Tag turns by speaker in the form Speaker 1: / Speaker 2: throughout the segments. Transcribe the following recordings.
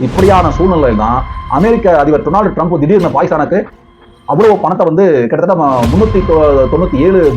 Speaker 1: இப்படியான சூழ்நிலையில் தான் அமெரிக்க அதிபர் டொனால்டு ட்ரம்ப் திடீர்னு பாகிஸ்தானுக்கு அவ்வளவு பணத்தை வந்து கிட்டத்தட்ட ம- முன்னூத்தி தொ- தொண்ணூத்தி ஏழு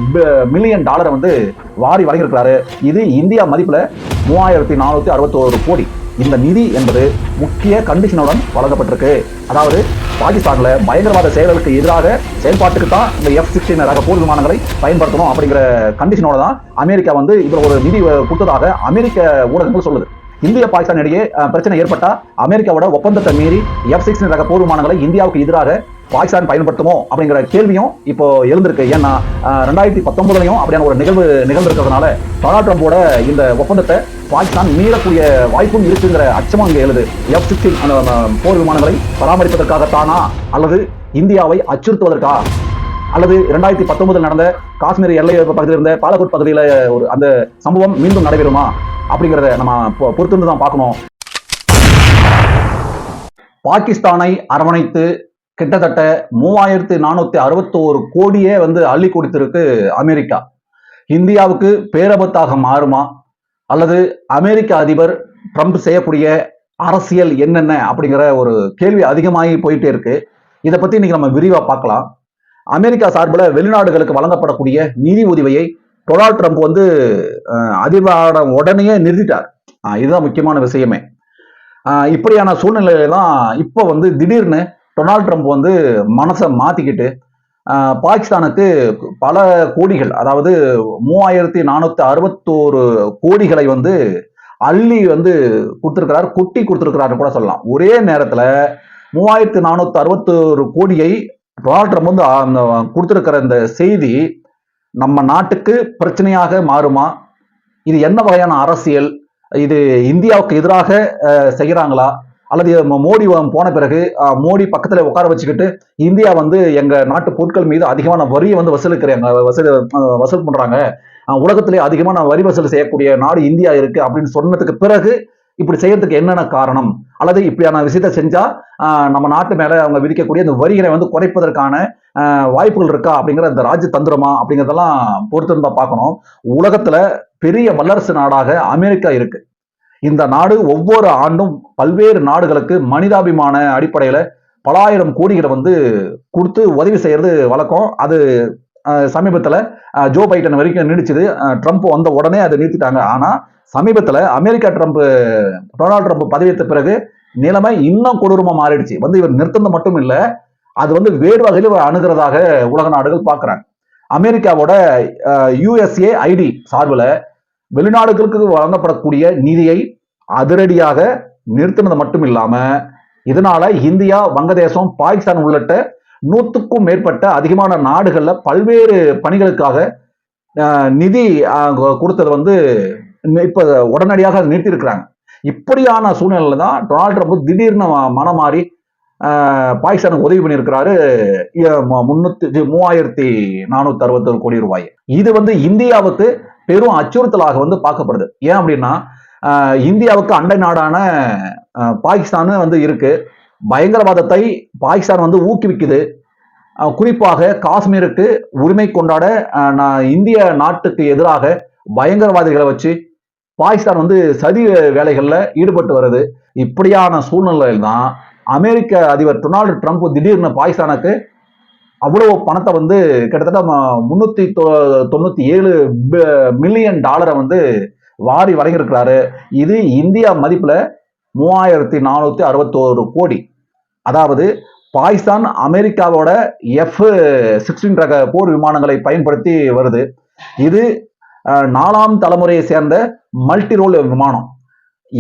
Speaker 1: மில்லியன் டாலரை வந்து வாரி வழங்கியிருக்கிறாரு. இது இந்தியா மதிப்புல மூவாயிரத்தி நானூத்தி அறுபத்தோரு கோடி. இந்த நிதி என்பது முக்கிய கண்டிஷனுடன் வழங்கப்பட்டிருக்கு. அதாவது பாகிஸ்தான்ல பயங்கரவாத செயல்களுக்கு எதிராக செயல்பாட்டுக்கு தான் இந்த எஃப் சிக்ஸ்டீன் ரக போர் விமானங்களை பயன்படுத்தணும் அப்படிங்கிற கண்டிஷனோட தான் அமெரிக்கா வந்து இதுல ஒரு நிதி கொடுத்ததாக அமெரிக்க ஊடகங்கள் சொல்லுது. இந்திய பாகிஸ்தான் இடையே பிரச்சனை ஏற்பட்டா அமெரிக்காவோட ஒப்பந்தத்தை மீறி எஃப் சிக்ஸ் ரக போர் விமானங்களை இந்தியாவுக்கு எதிராக பாகிஸ்தான் பயன்படுத்துமோ அப்படிங்கிற கேள்வியும் இப்போ எழுந்திருக்கு. ஏன்னா ரெண்டாயிரத்தி பத்தொன்பதுலையும் அப்படியான ஒரு நிகழ்வு நிகழ்ந்திருக்கிறதுனால டொனால்ட் ட்ரம்போட இந்த ஒப்பந்தத்தை பாகிஸ்தான் மீறக்கூடிய வாய்ப்பும் இருக்குங்கிற அச்சமும் அங்கே எழுது. எஃப் சிக்ஸ்டீன் அந்த போர் விமானங்களை பராமரிப்பதற்காகத்தானா அல்லது இந்தியாவை அச்சுறுத்துவதற்கா? அல்லது இரண்டாயிரத்தி பத்தொன்பதில் நடந்த காஷ்மீர் எல்லை பகுதியில் இருந்த பாலகோட் பகுதியில் ஒரு அந்த சம்பவம் மீண்டும் நடைபெறுமா? அப்படிங்கிறத நம்ம பொ- பொறுத்திருந்து தான் பார்க்கணும். பாகிஸ்தானை அரவணைத்து கிட்டத்தட்ட மூவாயிரத்து நானூத்தி அறுபத்தோரு கோடியே வந்து அள்ளி கொடுத்திருக்கு அமெரிக்கா. இந்தியாவுக்கு பேரபத்தாக மாறுமா? அல்லது அமெரிக்க அதிபர் ட்ரம்ப் செய்யக்கூடிய அரசியல் என்னென்ன அப்படிங்கிற ஒரு கேள்வி அதிகமாகி போயிட்டே இருக்கு. இதை பத்தி இன்னைக்கு நம்ம விரிவா பார்க்கலாம். அமெரிக்கா சார்பில் வெளிநாடுகளுக்கு வழங்கப்படக்கூடிய நிதி உதவியை டொனால்ட் ட்ரம்ப் வந்து அஹ், அதிபரான உடனே நிறுத்திட்டார். இதுதான் முக்கியமான விஷயமே. இப்படியான சூழ்நிலையில தான் இப்போ வந்து திடீர்னு டொனால்ட் ட்ரம்ப் வந்து மனசை மாத்திக்கிட்டு பாகிஸ்தானுக்கு பல கோடிகள் அதாவது மூவாயிரத்தி நானூற்றி அறுபத்தோரு கோடிகளை வந்து அள்ளி வந்து கொடுத்துருக்கிறார் கொட்டி கொடுத்திருக்கிறாரு கூட சொல்லலாம். ஒரே நேரத்தில் மூவாயிரத்தி நானூற்றி அறுபத்தோரு கோடியை டொனால்ட் ட்ரம்ப் வந்து அந்த கொடுத்திருக்கிற இந்த செய்தி நம்ம நாட்டுக்கு பிரச்சனையாக மாறுமா? இது என்ன வகையான அரசியல்? இது இந்தியாவுக்கு எதிராக செய்கிறாங்களா? அல்லது மோடி போன பிறகு மோடி பக்கத்தில் உட்கார வச்சுக்கிட்டு இந்தியா வந்து எங்கள் நாட்டு பொருட்கள் மீது அதிகமான வரியை வந்து வசூலிக்கிறாங்க வசூல் வசூல் பண்ணுறாங்க உலகத்திலே அதிகமான வரி வசூல் செய்யக்கூடிய நாடு இந்தியா இருக்குது அப்படின்னு சொன்னதுக்கு பிறகு இப்படி செய்யறதுக்கு என்னென்ன காரணம்? அல்லது இப்படியான விஷயத்த செஞ்சால் நம்ம நாட்டு மேலே அவங்க விதிக்கக்கூடிய இந்த வரிகளை வந்து குறைப்பதற்கான வாய்ப்புகள் இருக்கா அப்படிங்கிற இந்த ராஜ்ய தந்திரமா அப்படிங்கிறதெல்லாம் பொறுத்திருந்தா பார்க்கணும். உலகத்தில் பெரிய வல்லரசு நாடாக அமெரிக்கா இருக்கு. இந்த நாடு ஒவ்வொரு ஆண்டும் பல்வேறு நாடுகளுக்கு மனிதாபிமான அடிப்படையில் பலாயிரம் கோடிகளை வந்து கொடுத்து உதவி செய்யறது வழக்கம். அது சமீபத்தில் ஜோ பைடன் வரைக்கும் நீடிச்சது. ட்ரம்ப் வந்த உடனே அதை நிறுத்திட்டாங்க ஆனால் சமீபத்தில் அமெரிக்கா ட்ரம்ப் டொனால்ட் ட்ரம்ப் பதவியேற்ற பிறகு நிலைமை இன்னும் கொடூரமா மாறிடுச்சு. வந்து இவர் நிறுத்தினது மட்டும் இல்ல அது வந்து வேறு வகையில் இவர் அணுகிறதாக உலக நாடுகள் பார்க்குறாங்க. அமெரிக்காவோட யுஎஸ்ஏ ஐடி சார்பில் வெளிநாடுகளுக்கு வழங்கப்படக்கூடிய நிதியை அதிரடியாக நிறுத்தினது மட்டும் இல்லாம இதனால இந்தியா வங்கதேசம் பாகிஸ்தான் உள்ளிட்ட நூத்துக்கும் மேற்பட்ட அதிகமான நாடுகள்ல பல்வேறு பணிகளுக்காக நிதி கொடுத்தது வந்து இப்ப உடனடியாக நிறுத்தியிருக்கிறாங்க இப்படியான சூழ்நிலையில தான் டொனால்ட் ட்ரம்ப் திடீர்னு மனம் மாறி பாகிஸ்தானுக்கு உதவி பண்ணியிருக்கிறாரு. முன்னூத்தி மூவாயிரத்தி நானூத்தி அறுபத்தொரு கோடி ரூபாய். இது வந்து இந்தியாவுக்கு பெரும் அச்சுறுத்தலாக வந்து பார்க்கப்படுது. ஏன் அப்படின்னா இந்தியாவுக்கு அண்டை நாடான பாகிஸ்தானு பாகிஸ்தான் வந்து இருக்கு. பயங்கரவாதத்தை பாகிஸ்தான் வந்து ஊக்குவிக்குது. குறிப்பாக காஷ்மீருக்கு உரிமை கொண்டாட நான் இந்திய நாட்டுக்கு எதிராக பயங்கரவாதிகளை வச்சு பாகிஸ்தான் வந்து சதி வேலைகளில் ஈடுபட்டு வருது. இப்படியான சூழ்நிலையில் தான் அமெரிக்க அதிபர் டொனால்டு ட்ரம்ப் திடீர்னு பாகிஸ்தானுக்கு அவ்வளோ பணத்தை வந்து கிட்டத்தட்ட ம- தொ- தொண்ணூற்றி ஏழு மில்லியன் டாலரை வந்து வாரி வழங்கியிருக்கிறாரு. இது இந்தியா மதிப்பில் மூவாயிரத்தி நானூற்றி அறுபத்தோரு கோடி. அதாவது பாகிஸ்தான் அமெரிக்காவோட எஃப் சிக்ஸ்டீன் ரக போர் விமானங்களை பயன்படுத்தி வருது. இது நாலாம் தலைமுறையை சேர்ந்த மல்டி ரோல் விமானம்.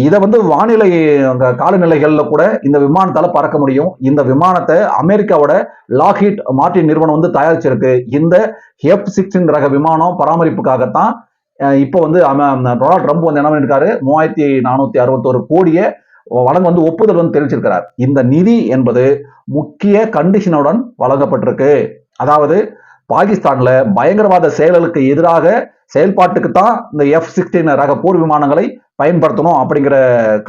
Speaker 1: இதை வந்து வானிலை அந்த காலநிலைகளில் கூட இந்த விமானத்தால் பறக்க முடியும். இந்த விமானத்தை அமெரிக்காவோட லாக்ஹீட் மார்டின் நிறுவனம் வந்து தயாரிச்சிருக்கு. இந்த எஃப் சிக்ஸ்டின் ரக விமானம் பராமரிப்புக்காகத்தான் இப்போ வந்து டொனால்ட் ட்ரம்ப் வந்து என்ன இருக்காரு மூவாயிரத்தி நானூத்தி அறுபத்தோரு கோடியை வழங்க வந்து ஒப்புதல் வந்து தெரிவிச்சிருக்கிறார். இந்த நிதி என்பது முக்கிய கண்டிஷனுடன் வழங்கப்பட்டிருக்கு. அதாவது பாகிஸ்தான்ல பயங்கரவாத செயல்களுக்கு எதிராக செயல்பாட்டுக்கு தான் இந்த எஃப் சிக்ஸ்டீன் ரக போர் விமானங்களை பயன்படுத்தணும் அப்படிங்கிற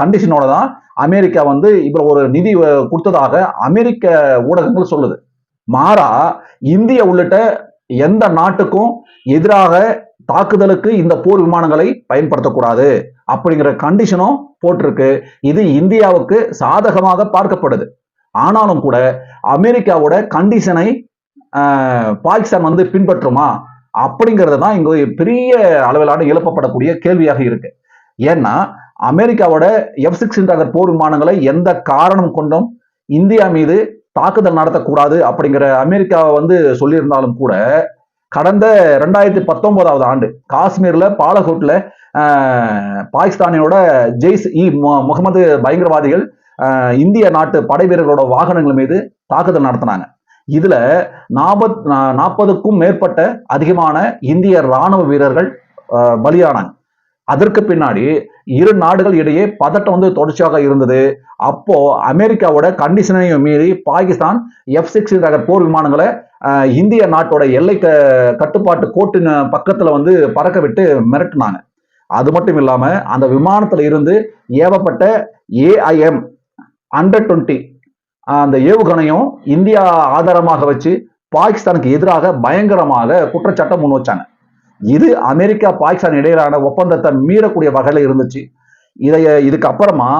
Speaker 1: கண்டிஷனோட தான் அமெரிக்கா வந்து இப்போ ஒரு நிதி கொடுத்ததாக அமெரிக்க ஊடகங்கள் சொல்லுது. மாறா இந்தியா உள்ளிட்ட எந்த நாட்டுக்கும் எதிராக தாக்குதலுக்கு இந்த போர் விமானங்களை பயன்படுத்தக்கூடாது அப்படிங்கிற கண்டிஷனும் போட்டிருக்கு. இது இந்தியாவுக்கு சாதகமாக பார்க்கப்படுது. ஆனாலும் கூட அமெரிக்காவோட கண்டிஷனை பாகிஸ்தான் வந்து பின்பற்றுமா? அப்படிங்கிறது தான் இங்க பெரிய அளவிலான எழுப்பப்படக்கூடிய கேள்வியாக இருக்கு. ஏன்னா அமெரிக்காவோட எஃப் சிக்ஸ் ரக போர் விமானங்களை எந்த காரணம் கொண்டும் இந்தியா மீது தாக்குதல் நடத்தக்கூடாது அப்படிங்கிற அமெரிக்கா வந்து சொல்லியிருந்தாலும் கூட கடந்த ரெண்டாயிரத்தி பத்தொன்பதாவது ஆண்டு காஷ்மீர்ல பாலகோட்ல பாகிஸ்தானியோட ஜெய்ஸ் இ முகமது பயங்கரவாதிகள் இந்திய நாட்டு படை வீரர்களோட வாகனங்கள் மீது தாக்குதல் நடத்தினாங்க. இதுல நாற்பத் நாற்பதுக்கும் மேற்பட்ட அதிகமான இந்திய ராணுவ வீரர்கள் பலியானாங்க. அதற்கு பின்னாடி இரு நாடுகள் இடையே பதட்டம் வந்து தொடர்ச்சியாக இருந்தது. அப்போ அமெரிக்காவோட கண்டிஷனையும் மீறி பாகிஸ்தான் எஃப் சிக்ஸ் ரக போர் விமானங்களை இந்திய நாட்டோட எல்லை க கட்டுப்பாட்டு கோட்டின் பக்கத்துல வந்து பறக்க விட்டு மிரட்டினாங்க. அது மட்டும் இல்லாம அந்த விமானத்துல இருந்து ஏவப்பட்ட ஏஐஎம் ஹண்ட்ரட் டுவெண்ட்டி அந்த ஏவுகணையும் இந்தியா ஆதாரமாக வச்சு பாகிஸ்தானுக்கு எதிராக பயங்கரமாக குற்றச்சாட்டை முன் வச்சாங்க. இது அமெரிக்கா பாகிஸ்தான் இடையிலான ஒப்பந்தத்தை மீறக்கூடிய வகையில் இருந்துச்சு. இதைய இதுக்கு அப்புறமா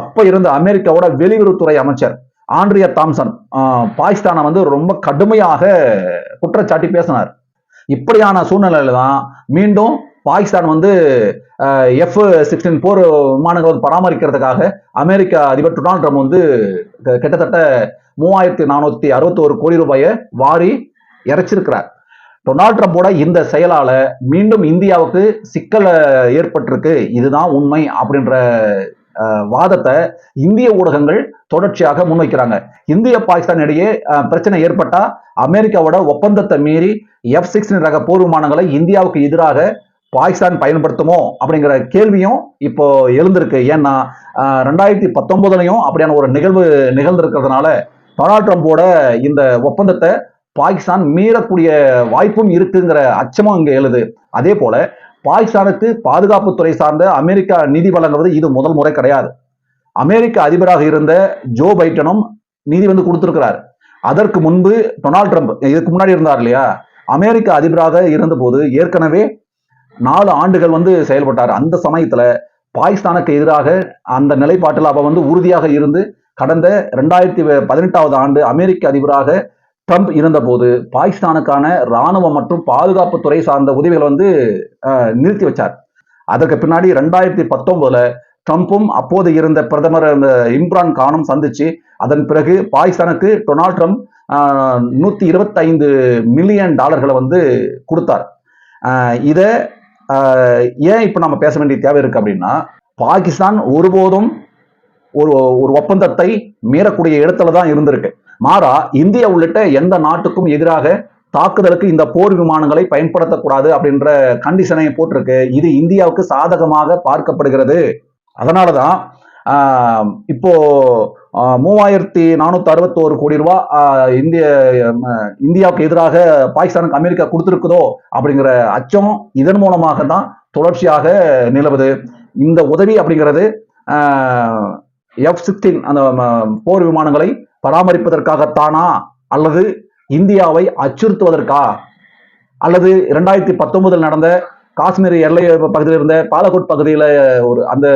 Speaker 1: அப்ப இருந்த அமெரிக்காவோட வெளியுறவுத்துறை அமைச்சர் ஆண்ட்ரியா தாம்சன் பாகிஸ்தானை வந்து ரொம்ப கடுமையாக குற்றச்சாட்டி பேசினார். இப்படியான சூழ்நிலையில தான் மீண்டும் பாகிஸ்தான் வந்து எஃப் சிக்ஸ்டீன் போர் விமானங்கள் பராமரிக்கிறதுக்காக அமெரிக்க அதிபர் டொனால்ட் ட்ரம்ப் வந்து கிட்டத்தட்ட மூவாயிரத்தி நானூத்தி அறுபத்தி ஒரு கோடி ரூபாயை வாரி இறைச்சிருக்கிறார். டொனால்ட் ட்ரம்போட இந்த செயலால மீண்டும் இந்தியாவுக்கு சிக்கலை ஏற்பட்டிருக்கு. இதுதான் உண்மை அப்படின்ற வாதத்தை இந்திய ஊடகங்கள் தொடர்ச்சியாக முன்வைக்கிறாங்க. இந்திய பாகிஸ்தான் இடையே பிரச்சனை ஏற்பட்டா அமெரிக்காவோட ஒப்பந்தத்தை மீறி எஃப் சிக்ஸ்டீன் ரக போர் விமானங்களை இந்தியாவுக்கு எதிராக பாகிஸ்தான் பயன்படுத்துமோ அப்படிங்கிற கேள்வியும் இப்போ எழுந்திருக்கு. ஏன்னா ரெண்டாயிரத்தி பத்தொன்பதுலையும் அப்படியான ஒரு நிகழ்வு நிகழ்ந்திருக்கிறதுனால டொனால்ட் ட்ரம்போட இந்த ஒப்பந்தத்தை பாகிஸ்தான் மீறக்கூடிய வாய்ப்பும் இருக்குங்கிற அச்சமும் இங்கே எழுது. அதே போல பாகிஸ்தானுக்கு பாதுகாப்புத்துறை சார்ந்த அமெரிக்கா நிதி வழங்குவது இது முதல் முறை கிடையாது. அமெரிக்க அதிபராக இருந்த ஜோ பைடனும் நிதி வந்து கொடுத்துருக்கிறார். அதற்கு முன்பு டொனால்ட் ட்ரம்ப் இதுக்கு முன்னாடி இருந்தார் இல்லையா? அமெரிக்க அதிபராக இருந்தபோது ஏற்கனவே நாலு ஆண்டுகள் வந்து செயல்பட்டார். அந்த சமயத்துல பாகிஸ்தானுக்கு எதிராக அந்த நிலைப்பாட்டில் அவ வந்து உறுதியாக இருந்து கடந்த ரெண்டாயிரத்தி பதினெட்டாவது ஆண்டு அமெரிக்க அதிபராக ட்ரம்ப் இருந்தபோது பாகிஸ்தானுக்கான இராணுவம் மற்றும் பாதுகாப்புத்துறை சார்ந்த உதவிகளை வந்து நிறுத்தி வச்சார். அதற்கு பின்னாடி ரெண்டாயிரத்தி பத்தொன்பதுல ட்ரம்ப்பும் அப்போது இருந்த பிரதமர் இம்ரான் கானும் சந்திச்சு அதன் பிறகு பாகிஸ்தானுக்கு டொனால்ட் ட்ரம்ப் நூத்தி இருபத்தைந்து மில்லியன் டாலர்களை வந்து கொடுத்தார். இதை ஏன் இப்போ நம்ம பேச வேண்டிய தேவை இருக்கு அப்படின்னா பாகிஸ்தான் ஒருபோதும் ஒரு ஒரு ஒப்பந்தத்தை மீறக்கூடிய இடத்துல தான் இருந்திருக்கு. மாறா இந்தியா உள்ளிட்ட எந்த நாட்டுக்கும் எதிராக தாக்குதலுக்கு இந்த போர் விமானங்களை பயன்படுத்தக்கூடாது அப்படின்ற கண்டிஷனை போட்டிருக்கு. இது இந்தியாவுக்கு சாதகமாக பார்க்கப்படுகிறது. அதனாலதான் இப்போ மூவாயிரத்தி நானூத்தி அறுபத்தோரு கோடி ரூபா இந்திய இந்தியாவுக்கு எதிராக பாகிஸ்தானுக்கு அமெரிக்கா கொடுத்துருக்குதோ அப்படிங்கிற அச்சம் இதன் மூலமாக தான் தொடர்ச்சியாக நிலவுது. இந்த உதவி அப்படிங்கிறது எஃப் சிக்ஸ்டீன் அந்த போர் விமானங்களை பராமரிப்பதற்காகத்தானா அல்லது இந்தியாவை அச்சுறுத்துவதற்கா? அல்லது இரண்டாயிரத்தி பத்தொன்பதில் நடந்த காஷ்மீர் எல்லை பகுதியில் இருந்த பாலகோட் பகுதியில் ஒரு அந்த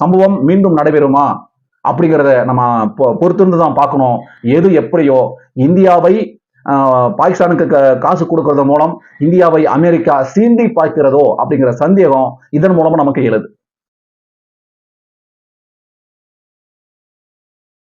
Speaker 1: சம்பவம் மீண்டும் நடைபெறுமா? அப்படிங்கிறத நம்ம பொறுத்திருந்து தான் பார்க்கணும். எது எப்படியோ இந்தியாவை பாகிஸ்தானுக்கு காசு கொடுக்கறது மூலம் இந்தியாவை அமெரிக்கா சீண்டி பார்க்கிறதோ அப்படிங்கிற சந்தேகம் இதன் மூலமா நமக்கு எழுது.